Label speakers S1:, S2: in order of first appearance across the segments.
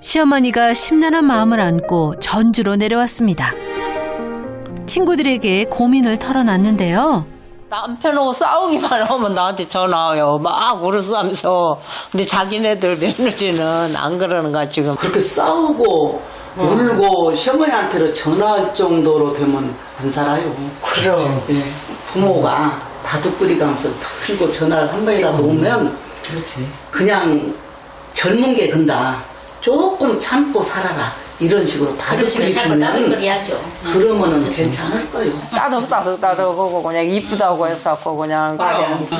S1: 시어머니가 심란한 마음을 안고 전주로 내려왔습니다. 친구들에게 고민을 털어놨는데요.
S2: 남편하고 싸우기만 하면 나한테 전화 와요. 막 울어싸면서. 근데 자기네들 며느리는 안 그러는가 지금.
S3: 그렇게 싸우고 울고 시어머니한테로 전화할 정도로 되면 안 살아요.
S2: 그럼.
S3: 예, 부모가 다독거리 가면서 틀고 전화를 한 번이라도 오면
S2: 그렇지.
S3: 그냥 젊은 게 근다. 조금 참고 살아라. 이런 식으로 다독거리 주면 그러면은 괜찮을 거예요.
S2: 따뜻 따뜻 따뜻하고 그냥 이쁘다고 했었고 그냥.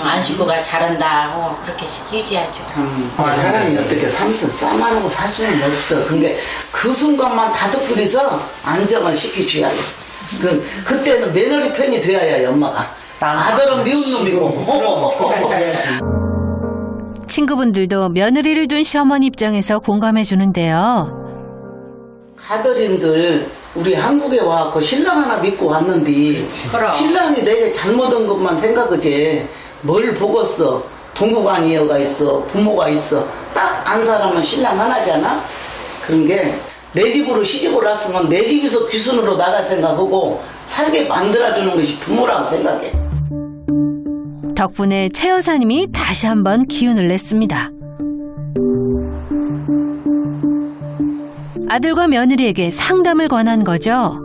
S4: 안 식구가 잘한다 어, 그렇게 해줘야죠.
S3: 참 사람이 어떻게 삼선 싸만하고 살 수는 없어. 근데 그 순간만 다독거려서 안정을 시켜줘야 해. 그 그때는 며느리 편이 되어야 해 엄마가. 아들은 미운 놈이고.
S1: 친구분들도 며느리를 둔 시어머니 입장에서 공감해 주는데요.
S3: 가들인들 우리 한국에 와갖고 신랑 하나 믿고 왔는데
S4: 그럼.
S3: 신랑이 내게 잘못한 것만 생각하지. 뭘 보겠어? 동거관이어가 있어? 부모가 있어? 딱 안 사람은 신랑 하나잖아? 그런 게 내 집으로 시집을 왔으면 내 집에서 귀순으로 나갈 생각하고 살게 만들어주는 것이 부모라고 생각해
S1: 덕분에 최 여사님이 다시 한번 기운을 냈습니다. 아들과 며느리에게 상담을 권한 거죠.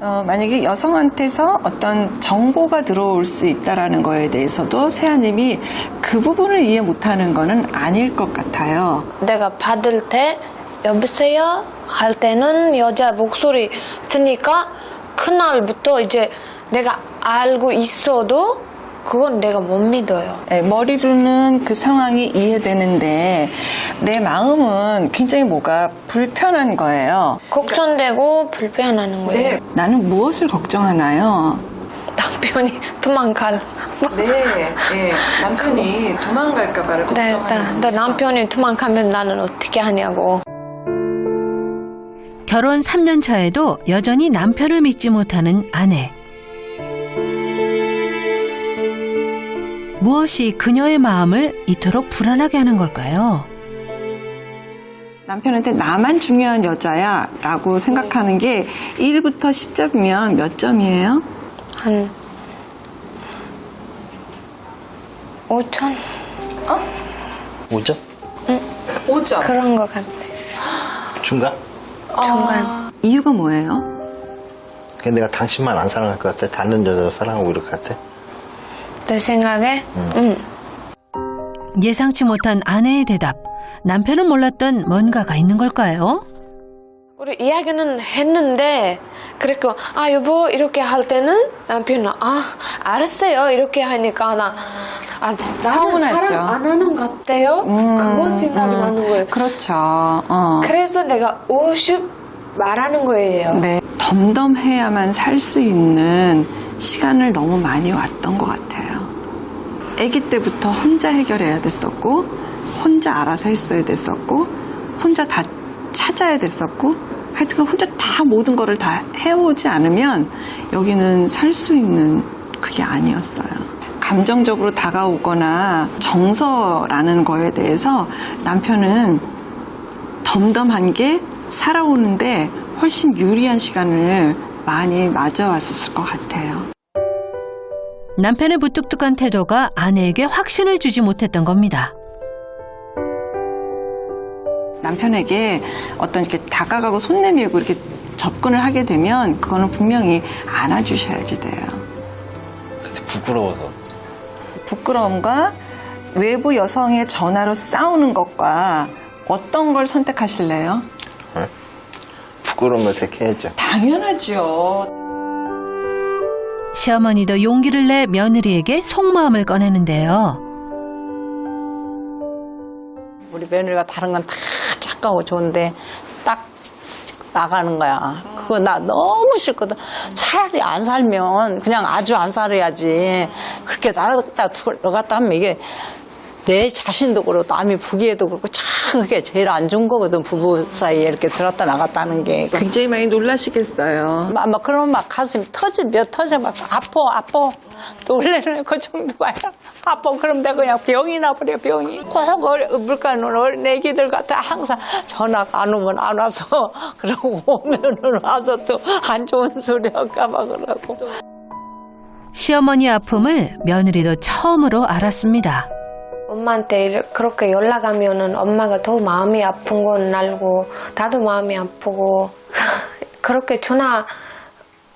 S5: 어, 만약에 여성한테서 어떤 정보가 들어올 수 있다라는 거에 대해서도 세아님이 그 부분을 이해 못하는 거는 아닐 것 같아요.
S6: 내가 받을 때 여보세요 할 때는 여자 목소리 듣니까 그날부터 이제 내가 알고 있어도 그건 내가 못 믿어요.
S5: 예, 머리로는 그 상황이 이해되는데 내 마음은 굉장히 뭐가 불편한 거예요.
S6: 걱정되고 불편하는 거예요.
S5: 네, 나는 무엇을 걱정하나요?
S6: 남편이 도망갈.
S5: 네, 네, 남편이 도망갈까 봐를
S6: 네, 네, 네, 남편이 도망가면 나는 어떻게 하냐고.
S1: 결혼 3년 차에도 여전히 남편을 믿지 못하는 아내. 무엇이 그녀의 마음을 이토록 불안하게 하는 걸까요?
S5: 남편한테 나만 중요한 여자야 라고 생각하는 게 1부터 10점이면 몇 점이에요?
S6: 한 5천
S7: 5점?
S5: 5점.
S6: 그런 것 같아.
S7: 중간?
S6: 중간.
S5: 이유가 뭐예요?
S7: 그냥 내가 당신만 안 사랑할 것 같아? 다른 여자도 사랑하고 이럴 것 같아?
S6: 내 생각에 응.
S1: 예상치 못한 아내의 대답. 남편은 몰랐던 뭔가가 있는 걸까요?
S6: 우리 이야기는 했는데 그랬고 아 여보 이렇게 할 때는 남편은 아 알았어요 이렇게 하니까 나 아, 나는. 사랑 안 하는 것 같아요 그거 생각이 나는 거예요
S5: 그렇죠. 어.
S6: 그래서 내가 50 말하는 거예요
S5: 네. 덤덤해야만 살 수 있는 시간을 너무 많이 왔던 것 같아요. 아기 때부터 혼자 해결해야 됐었고, 혼자 알아서 했어야 됐었고, 혼자 다 찾아야 됐었고, 하여튼 혼자 다 모든 거를 다 해오지 않으면 여기는 살 수 있는 그게 아니었어요. 감정적으로 다가오거나 정서라는 거에 대해서 남편은 덤덤한 게 살아오는데 훨씬 유리한 시간을 많이 맞아왔었을 것 같아요.
S1: 남편의 무뚝뚝한 태도가 아내에게 확신을 주지 못했던 겁니다.
S5: 남편에게 어떤 이렇게 다가가고 손 내밀고 이렇게 접근을 하게 되면 그거는 분명히 안아주셔야지 돼요.
S7: 근데 부끄러워서.
S5: 부끄러움과 외부 여성의 전화로 싸우는 것과 어떤 걸 선택하실래요?
S7: 부끄러운 걸 택해야죠.
S5: 당연하죠.
S1: 시어머니도 용기를 내 며느리에게 속마음을 꺼내는데요.
S2: 우리 며느리가 다른 건 다 착하고 좋은데 딱 나가는 거야. 그거 나 너무 싫거든. 차라리 안 살면 그냥 아주 안 살아야지. 그렇게 나갔다 들어갔다 하면 이게 내 자신도 그렇고 남이 보기에도 그렇고 참 그게 제일 안 좋은 거거든 부부 사이에 이렇게 들었다 나갔다 하는 게.
S5: 굉장히 많이 놀라시겠어요.
S2: 막, 막 그러면 막 가슴이 터져 몇 터져 막 아파 아파. 놀래는 그 정도야 아파. 그럼 내가 그냥 병이 나버려 병이. 꼭 어리, 물가는 어린 애기들 같아. 항상 전화가 안 오면 안 와서 그러고 오면은 와서 또 안 좋은 소리 할까봐 그러고.
S1: 시어머니 아픔을 며느리도 처음으로 알았습니다.
S6: 엄마한테 그렇게 연락하면은 엄마가 더 마음이 아픈 건 알고 나도 마음이 아프고 그렇게 전화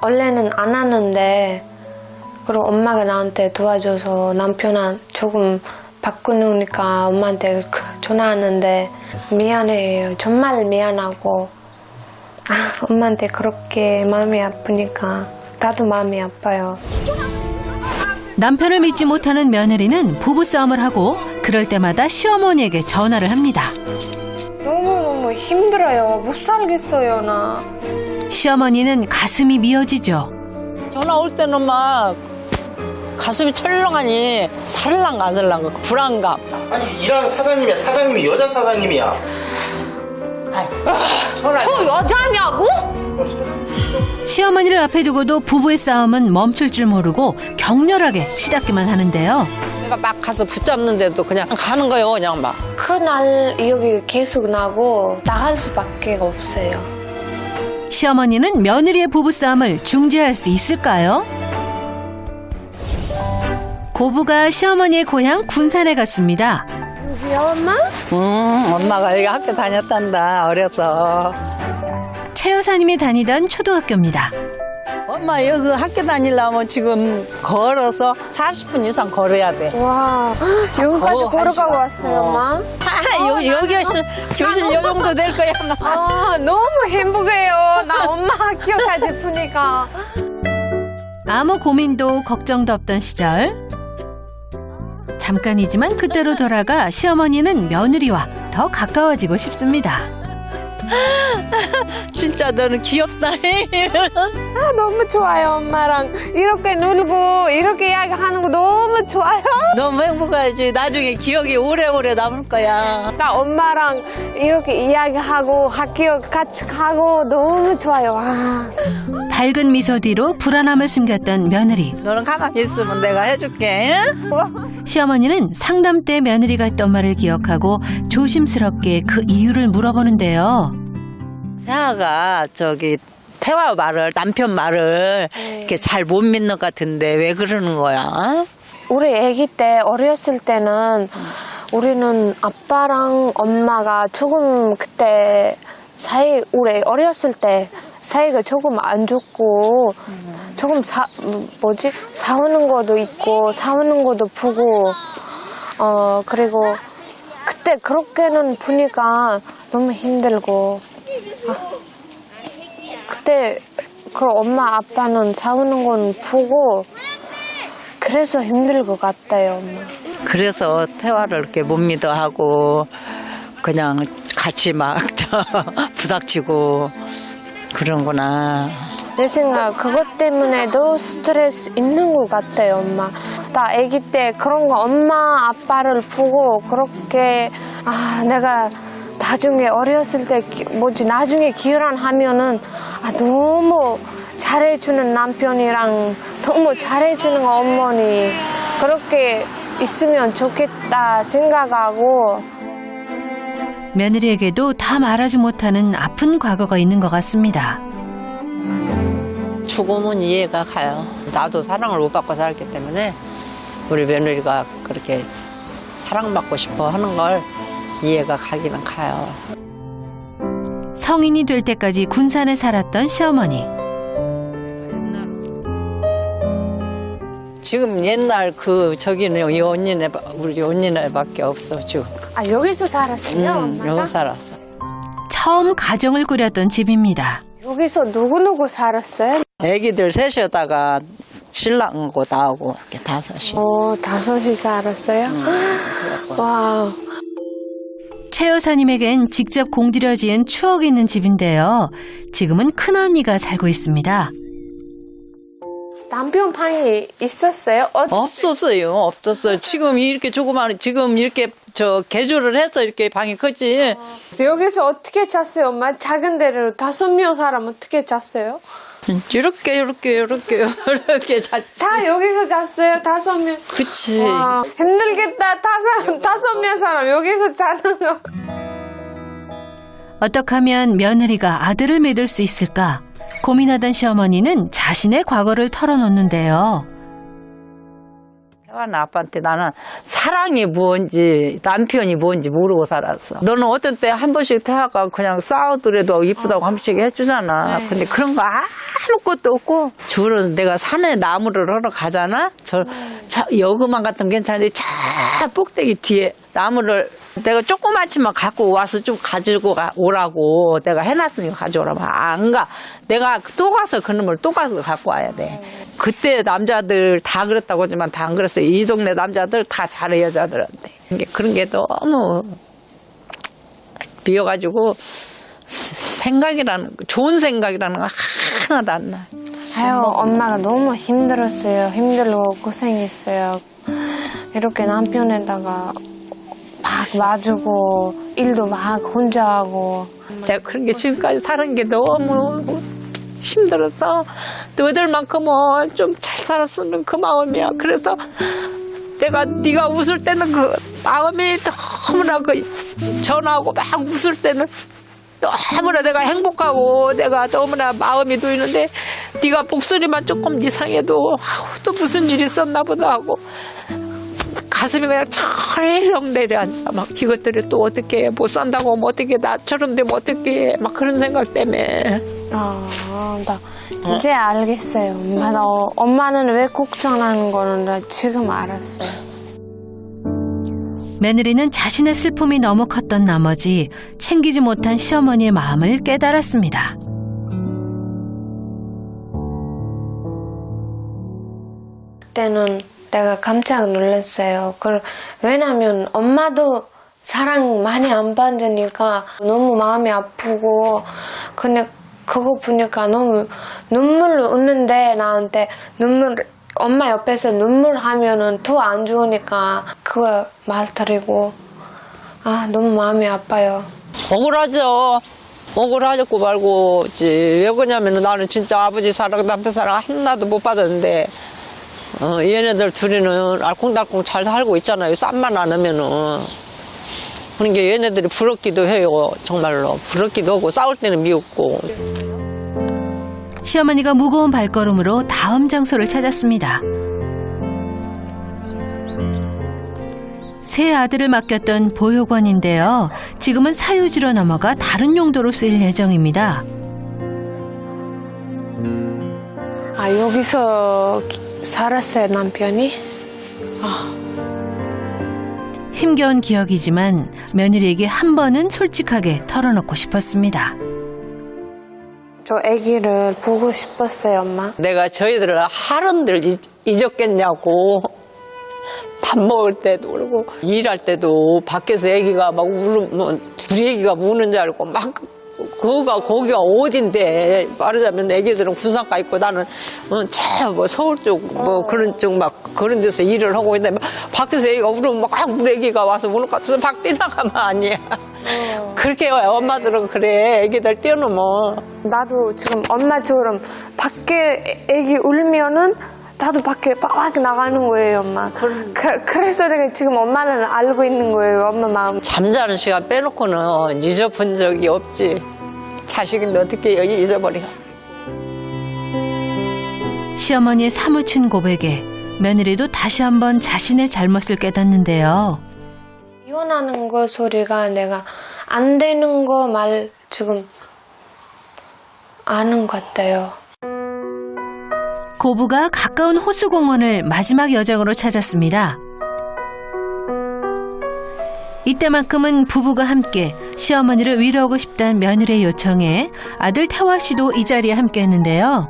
S6: 원래는 안 하는데 그리고 엄마가 나한테 도와줘서 남편한 조금 바꾸니까 엄마한테 그- 전화하는데 미안해요. 정말 미안하고. 아, 엄마한테 그렇게 마음이 아프니까 나도 마음이 아파요.
S1: 남편을 믿지 못하는 며느리는 부부싸움을 하고 그럴 때마다 시어머니에게 전화를 합니다.
S6: 너무너무 힘들어요. 못 살겠어요, 나.
S1: 시어머니는 가슴이 미어지죠.
S2: 전화 올 때는 막 가슴이 철렁하니 살랑 안 살랑 그 불안감
S7: 아니 일하는 사장님이야 사장님이 여자 사장님이야
S6: 저 여자냐고?
S1: 시어머니를 앞에 두고도 부부의 싸움은 멈출 줄 모르고 격렬하게 치닫기만 하는데요.
S2: 내가 막 가서 붙잡는데도 그냥 가는 거예요 그냥 막
S6: 그날 여기 계속 나고 나갈 수밖에 없어요.
S1: 시어머니는 며느리의 부부싸움을 중지할 수 있을까요? 고부가 시어머니의 고향 군산에 갔습니다.
S6: 엄마?
S2: 음, 엄마가 여기 학교 다녔단다 어려서
S1: 최 여사님이 다니던 초등학교입니다.
S2: 엄마 여기 학교 다니려면 지금 걸어서 40분 이상 걸어야 돼
S6: 와, 여기까지
S2: 거-
S6: 걸어가고
S2: 한
S6: 왔어요. 엄마.
S2: 아, 여기 여기 교실 요 정도 될 거야 엄마
S6: 아, 너무 행복해요. 나 엄마 학교까지 푸니까.
S1: 아무 고민도 걱정도 없던 시절. 잠깐이지만 그때로 돌아가 시어머니는 며느리와 더 가까워지고 싶습니다.
S2: 너는 귀엽다
S6: 아, 너무 좋아요, 엄마랑. 이렇게 놀고, 이렇게 이야기하는 거 너무 좋아요.
S2: 너무 행복하지 나중에 기억이 오래오래 남을 거야
S6: 나 엄마랑 이렇게 이야기하고 학교 같이 가고 너무 좋아요. 와.
S1: 밝은 미소 뒤로 불안함을 숨겼던 며느리.
S2: 너는 가만히 있으면 내가 해줄게
S1: 시어머니는 상담 때 며느리가 했던 말을 기억하고 조심스럽게 그 이유를 물어보는데요.
S2: 세아가 저기 태화 말을 남편 말을 이렇게 잘 못 믿는 것 같은데 왜 그러는 거야?
S6: 우리 아기 때 어렸을 때는 우리는 아빠랑 엄마가 조금 그때 사이 우리 어렸을 때 사이가 조금 안 좋고 조금 사 뭐지 싸우는 것도 있고 싸우는 것도 보고 어 그리고 그때 그렇게는 보니까 너무 힘들고 아, 그때 그 엄마 아빠는 싸우는 건 보고 그래서 힘들 것 같아요, 엄마.
S2: 그래서 태화를 이렇게 못 믿어 하고 그냥 같이 막 저 부닥치고 그런구나.
S6: 내 생각 그것 때문에도 스트레스 있는 것 같아요, 엄마. 나 아기 때 그런 거 엄마 아빠를 보고 그렇게 아 내가 나중에 어렸을 때 기- 뭐지 나중에 기혼하면은 아 너무 잘해주는 남편이랑 너무 잘해주는 어머니 그렇게 있으면 좋겠다 생각하고
S1: 며느리에게도 다 말하지 못하는 아픈 과거가 있는 것 같습니다.
S2: 죽음은 이해가 가요. 나도 사랑을 못 받고 살았기 때문에 우리 며느리가 그렇게 사랑받고 싶어 하는 걸 이해가 가기는 가요.
S1: 성인이 될 때까지 군산에 살았던 시어머니.
S2: 지금 옛날 그 저기는 이 언니네 우리 언니네밖에 없어 지금.
S6: 아 여기서 살았어요,
S2: 음,
S6: 엄마가?
S2: 여기 살았어.
S1: 처음 가정을 꾸렸던 집입니다.
S6: 여기서 누구 누구 살았어요?
S2: 애기들 셋이다가 신랑하고 나하고 이렇게 다섯이.
S6: 어 다섯이 살았어요. 와.
S1: 최 여사님에겐 직접 공들여 지은 추억이 있는 집인데요. 지금은 큰언니가 살고 있습니다.
S6: 남편 방이 있었어요? 어,
S2: 없었어요. 없었어요. 지금 이렇게 조그마한 지금 이렇게 저 개조를 해서 이렇게 방이 크지.
S6: 여기서 어떻게 잤어요, 엄마? 작은 데로 다섯 명 사람 어떻게 잤어요?
S2: 이렇게 이렇게 이렇게 이렇게 잤지.
S6: 다 여기서 잤어요, 다섯 명.
S2: 그치.
S6: 와, 힘들겠다. 다섯, 다섯 명 사람 여기서 자는 거.
S1: 어떻게 하면 며느리가 아들을 믿을 수 있을까 고민하던 시어머니는 자신의 과거를 털어놓는데요.
S2: 태어난 아빠한테 나는 사랑이 뭔지 남편이 뭔지 모르고 살았어. 너는 어떤 때 한 번씩 태아가 그냥 싸우더라도 이쁘다고 한 번씩 해주잖아. 근데 그런 거 아무것도 없고 주로 내가 산에 나무를 하러 가잖아. 저, 저 여그만 같은 괜찮은데 저 꼭대기 뒤에 나무를 내가 조그맣지만 갖고 와서 좀 가지고 가- 오라고 내가 해놨으니까 가져오라면 안 가. 내가 또 가서 그놈을 또 가서 갖고 와야 돼. 그때 남자들 다 그랬다고 하지만 다 안 그랬어요. 이 동네 남자들 다 잘해 여자들한테. 그런 게 너무 비어가지고 생각이라는 거, 좋은 생각이라는 거 하나도 안 나.
S6: 아유, 엄마가 너무 힘들었어요. 힘들고 고생했어요. 이렇게 남편에다가 막 와주고, 일도 막 혼자 하고.
S2: 내가 그런 게 지금까지 사는 게 너무 힘들어서 너희들만큼은 좀 잘 살았으면 그 마음이야. 그래서 내가 네가 웃을 때는 그 마음이 너무나 그 전화하고 막 웃을 때는 너무나 내가 행복하고 내가 너무나 마음이 놓이는데 네가 목소리만 조금 이상해도 아우, 또 무슨 일이 있었나 보다 하고 가슴이 그냥 철렁 내려앉아. 막 이것들이 또 어떻게 못 산다고 하면 어떻게 나처럼 되면 어떻게 막 그런 생각 때문에.
S6: 아, 나 이제 알겠어요. 엄마, 나, 어, 엄마는 왜 걱정하는 거는 나 지금 알았어요.
S1: 며느리는 자신의 슬픔이 너무 컸던 나머지 챙기지 못한 시어머니의 마음을 깨달았습니다.
S6: 그때는 내가 깜짝 놀랐어요. 그 왜냐면 엄마도 사랑 많이 안 받으니까 너무 마음이 아프고 근데 그거 보니까 너무 눈물 웃는데 나한테 눈물 엄마 옆에서 눈물 하면은 더 안 좋으니까 그거 말 드리고 아 너무 마음이 아파요.
S2: 억울하죠. 억울하고 말고지. 왜 그러냐면 나는 진짜 아버지 사랑, 남편 사랑 하나도 못 받았는데, 어, 얘네들 둘이는 알콩달콩 잘 살고 있잖아요. 쌈만 안 하면은. 게 얘네들이 부럽기도 해요. 정말로. 부럽기도 하고, 싸울 때는 미웠고.
S1: 시어머니가 무거운 발걸음으로 다음 장소를 찾았습니다. 새 아들을 맡겼던 보육원인데요. 지금은 사유지로 넘어가 다른 용도로 쓰일 예정입니다.
S6: 아 여기서 살았어요 남편이.
S1: 힘겨운 기억이지만 며느리에게 한 번은 솔직하게 털어놓고 싶었습니다.
S6: 저 아기를 보고 싶었어요 엄마.
S2: 내가 저희들을 하루들 잊- 잊었겠냐고. 밥 먹을 때도 그러고 일할 때도 밖에서 애기가 막 울으면 우리 애기가 우는 줄 알고 막 거기가 거기가 어딘데 말하자면 애기들은 군산가 있고 나는 어, 저뭐 서울 쪽 뭐 그런 쪽 막 그런 데서 일을 하고 있는데 막 밖에서 애기가 울으면 막 우리 애기가 와서 우는 것 같아서 밖 뛰나가면 아니야 그렇게 엄마들은 그래 애기들 뛰어넘어
S6: 나도 지금 엄마처럼 밖에 애기 울면은 나도 밖에 막 나가는 거예요, 엄마. 그, 그래서 내가 지금 엄마는 알고 있는 거예요, 엄마 마음.
S2: 잠자는 시간 빼놓고는 잊어본 적이 없지. 자식인데 어떻게 여기 잊어버려.
S1: 시어머니의 사무친 고백에 며느리도 다시 한번 자신의 잘못을 깨닫는데요.
S6: 이혼하는 거 소리가 내가 안 되는 거 말 지금 아는 것 같아요.
S1: 고부가 가까운 호수공원을 마지막 여정으로 찾았습니다. 이때만큼은 부부가 함께 시어머니를 위로하고 싶다는 며느리의 요청에 아들 태화 씨도 이 자리에 함께 했는데요.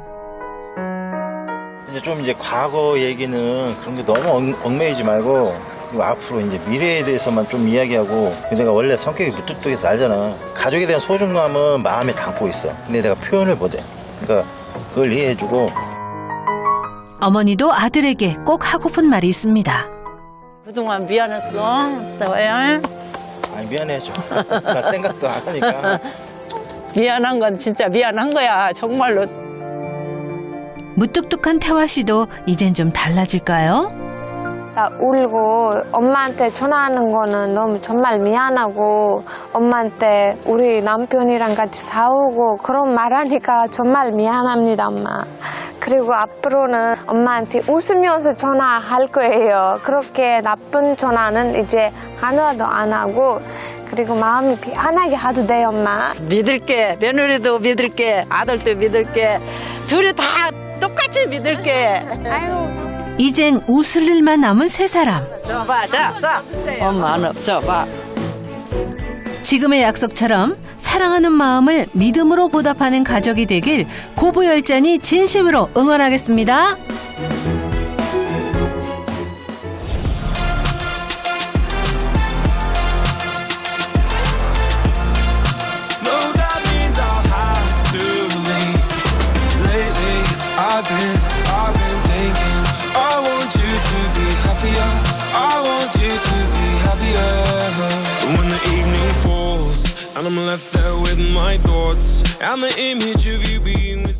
S7: 이제 좀 이제 과거 얘기는 그런 게 너무 얽, 얽매이지 말고 앞으로 이제 미래에 대해서만 좀 이야기하고 내가 원래 성격이 무뚝뚝해서 알잖아. 가족에 대한 소중함은 마음에 담고 있어. 근데 내가 표현을 못해. 그러니까 그걸 이해해주고
S1: 어머니도 아들에게 꼭 하고픈 말이 있습니다.
S2: 그동안 미안했어. 왜?
S7: 아니 미안해 좀. 나 생각도 안 하니까.
S2: 미안한 건 진짜 미안한 거야. 정말로.
S1: 무뚝뚝한 태화 씨도 이젠 좀 달라질까요?
S6: 나 울고 엄마한테 전화하는 거는 너무 정말 미안하고 엄마한테 우리 남편이랑 같이 싸우고 그런 말하니까 정말 미안합니다 엄마 그리고 앞으로는 엄마한테 웃으면서 전화할 거예요 그렇게 나쁜 전화는 이제 하나도 안 하고 그리고 마음이 편하게 해도 돼요 엄마
S2: 믿을게. 며느리도 믿을게. 아들도 믿을게. 둘이 다 똑같이 믿을게.
S1: 이젠 웃을 일만 남은 세 사람.
S2: 줘봐, 자, 자. 엄마는 없어 봐.
S1: 지금의 약속처럼 사랑하는 마음을 믿음으로 보답하는 가족이 되길 고부열전이 진심으로 응원하겠습니다.
S8: And I'm left there with my thoughts and the image of you being with